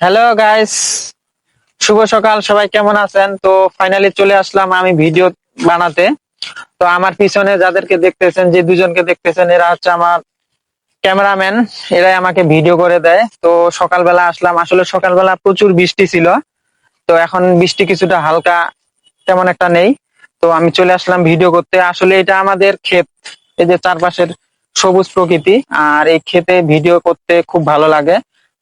Hello guys শুভ সকাল, সবাই কেমন আছেন? তো ফাইনালি চলে আসলাম আমি ভিডিও বানাতে। তো আমার পিছনে যাদেরকে দেখতেছেন, যে দুজনকে দেখতেছেন, এরা হচ্ছে আমার ক্যামেরাম্যান। এরাই আমাকে ভিডিও করে দেয়। তো সকালবেলা আসলাম। আসলে সকালবেলা প্রচুর বৃষ্টি ছিল। তো এখন বৃষ্টি কিছুটা হালকা, তেমন একটা নেই। তো আমি চলে আসলাম ভিডিও করতে। আসলে এটা আমাদের ক্ষেত। এই যে চারপাশের সবুজ প্রকৃতি। আর এই ক্ষেতে ভিডিও করতে খুব ভালো লাগে।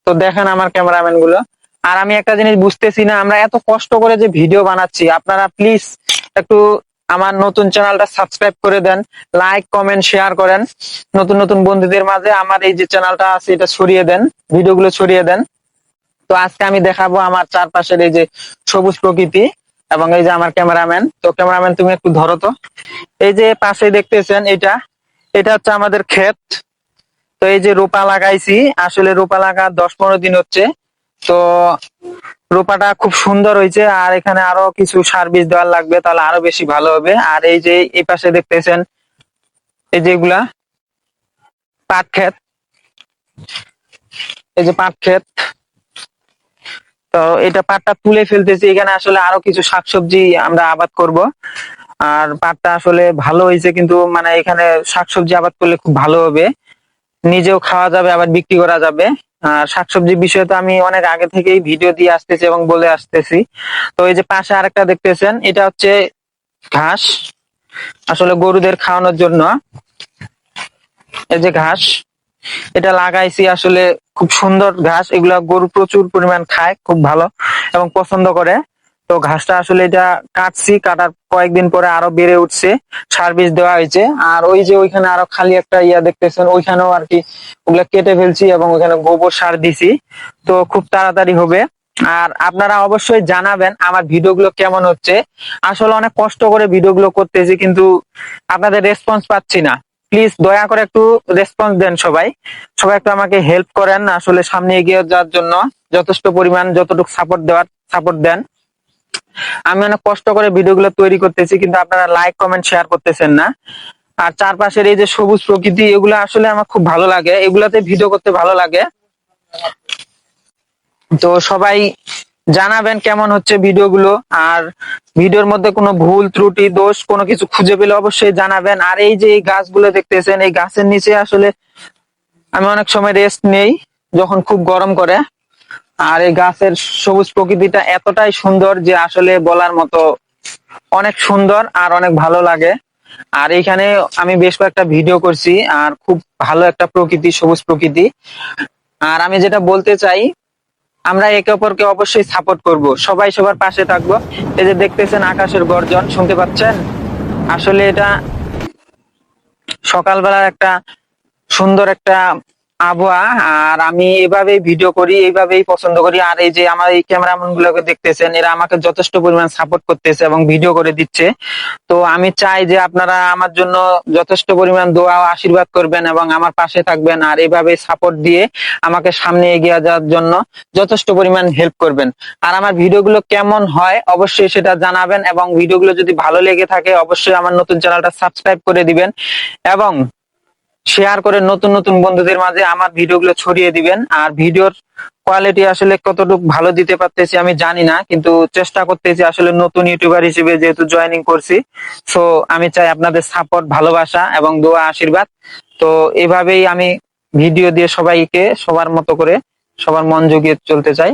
তো দেখেন আমার ক্যামেরাম্যানগুলো। আর আমি একটা জিনিস বুঝতেছি না, আমরা এত কষ্ট করে যে ভিডিও বানাচ্ছি, আপনারা প্লিজ একটু আমার নতুন চ্যানেলটা সাবস্ক্রাইব করে দেন লাইক কমেন্ট শেয়ার করেন। নতুন নতুন বন্ধুদের মাঝে আমার এই যে চ্যানেলটা আছে, এটা ছড়িয়ে দেন, ভিডিওগুলো ছড়িয়ে দেন। তো আজকে আমি দেখাবো আমার চারপাশের এই যে সবুজ প্রকৃতি এবং এই যে আমার ক্যামেরাম্যান। তো ক্যামেরাম্যান, তুমি একটু ধরো তো। এই যে পাশে দেখতেছেন, এটা এটা হচ্ছে আমাদের ক্ষেত। এই যে রোপা লাগাইছি, আসলে রোপা লাগা দশ পনেরো দিন হচ্ছে। তো রোপাটা খুব সুন্দর হয়েছে, আর এখানে আরও কিছু সার বীজ দেওয়ার লাগবে, তাহলে আরও বেশি ভালো হবে। আর এই যে এই পাশে দেখতেছেন, এই যেগুলা পাট ক্ষেত। এই যে পাট ক্ষেত। তো এটা পাটটা তুলে ফেলতেছি, এখানে আসলে আরও কিছু শাকসবজি আমরা আবাদ করব। আর পাটটা আসলে ভালো হয়েছে, কিন্তু মানে এখানে শাকসবজি আবাদ করলে খুব ভালো হবে। নিজেও খাওয়া যাবে, আবার বিক্রি করা যাবে। আর শাকসবজি বিষয়ে তো আমি অনেক আগে থেকেই ভিডিও দিয়ে আসতেছি এবং বলে আসতেছি। তো এই যে পাশে আরেকটা দেখতেছেন, এটা হচ্ছে ঘাস, আসলে গরুদের খাওয়ানোর জন্য। এই যে ঘাস, এটা লাগাইছি আসলে খুব সুন্দর ঘাস, এগুলা গরু প্রচুর পরিমাণ খায়, খুব ভালো এবং পছন্দ করে। তো ঘাসটা আসলে এটা কাটছি, কাটার কয়েকদিন পরে আরও বেড়ে উঠছে সার বীজ দেওয়া হয়েছে। আর ওই যে ওইখানে আরও খালি একটা ইয়া দেখতেছেন, ওইখানেও আর কি ওগুলা কেটে ফেলছি এবং ওইখানে গোবর সার দিছি। তো খুব তাড়াতাড়ি হবে। আর আপনারা অবশ্যই জানাবেন আমার ভিডিওগুলো কেমন হচ্ছে। আসলে অনেক কষ্ট করে ভিডিওগুলো করতেছি, কিন্তু আপনাদের রেসপন্স পাচ্ছি না। প্লিজ দয়া করে একটু রেসপন্স দেন সবাই। সবাই একটু আমাকে হেল্প করেন, আসলে সামনে এগিয়ে যাওয়ার জন্য যথেষ্ট পরিমাণ যতটুকু সাপোর্ট দেওয়ার সাপোর্ট দেন। আমি অনেক কষ্ট করে ভিডিওগুলো তৈরি করতেছি, কিন্তু আপনারা লাইক কমেন্ট শেয়ার করতেছেন না। আর চারপাশের এই যে সবুজ প্রকৃতি, এগুলো আসলে আমার খুব ভালো লাগে। এগুলাতে ভিডিও করতে ভালো লাগে। তো সবাই জানাবেন কেমন হচ্ছে ভিডিওগুলো। আর ভিডিওর মধ্যে কোনো ভুল, ত্রুটি, দোষ, কোনো কিছু খুঁজে পেলে অবশ্যই জানাবেন। আর এই যে এই গাছগুলো দেখতেছেন, এই গাছের নিচে আসলে আমি অনেক সময় রেস্ট নেই, যখন খুব গরম করে। আর এই গাছের সবুজ প্রকৃতিটা এতটাই সুন্দর যে আসলে বলার মতো অনেক সুন্দর আর অনেক ভালো লাগে। আর এখানে আমি বেশ কয়েকটা ভিডিও করছি আর খুব ভালো একটা প্রকৃতি, সবুজ প্রকৃতি। আর আমি যেটা বলতে চাই, আমরা একে অপরকে অবশ্যই সাপোর্ট করব। সবাই সবার পাশে থাকব। এই যে দেখতেছেন আকাশের গর্জন, শুনতে পাচ্ছেন? আসলে এটা সকালবেলার একটা সুন্দর একটা আবহাওয়া, আর আমি এভাবেই ভিডিও করি এইভাবেই পছন্দ করি। আর এই যে আমার এই ক্যামেরাম্যান গুলোকে দেখতেছেন, এরা আমাকে যথেষ্ট পরিমাণ সাপোর্ট করতেছে এবং ভিডিও করে দিচ্ছে। তো আমি চাই যে আপনারা আমার জন্য যথেষ্ট পরিমাণ দোয়া আশীর্বাদ করবেন এবং আমার পাশে থাকবেন আর এইভাবে সাপোর্ট দিয়ে আমাকে সামনে এগিয়ে যাওয়ার জন্য যথেষ্ট পরিমাণ হেল্প করবেন। আর আমার ভিডিওগুলো কেমন হয় অবশ্যই সেটা জানাবেন এবং ভিডিওগুলো যদি ভালো লেগে থাকে, অবশ্যই আমার নতুন চ্যানেলটা সাবস্ক্রাইব করে দিবেন। এবং শেয়ার করে নতুন নতুন বন্ধুদের মাঝে আমার ভিডিওগুলো ছড়িয়ে দিবেন। আর ভিডিওর কোয়ালিটি আসলে কতটুকু ভালো দিতে পারতেছি আমি জানি না, কিন্তু চেষ্টা করতেছি আসলে নতুন ইউটিউবার হিসেবে যেহেতু জয়েনিং করছি সো আমি চাই আপনাদের সাপোর্ট ভালোবাসা এবং দোয়া, আশীর্বাদ। তো এভাবেই আমি ভিডিও দিয়ে সবাইকে সবার মতো করে সবার মন জুগিয়ে চলতে চাই।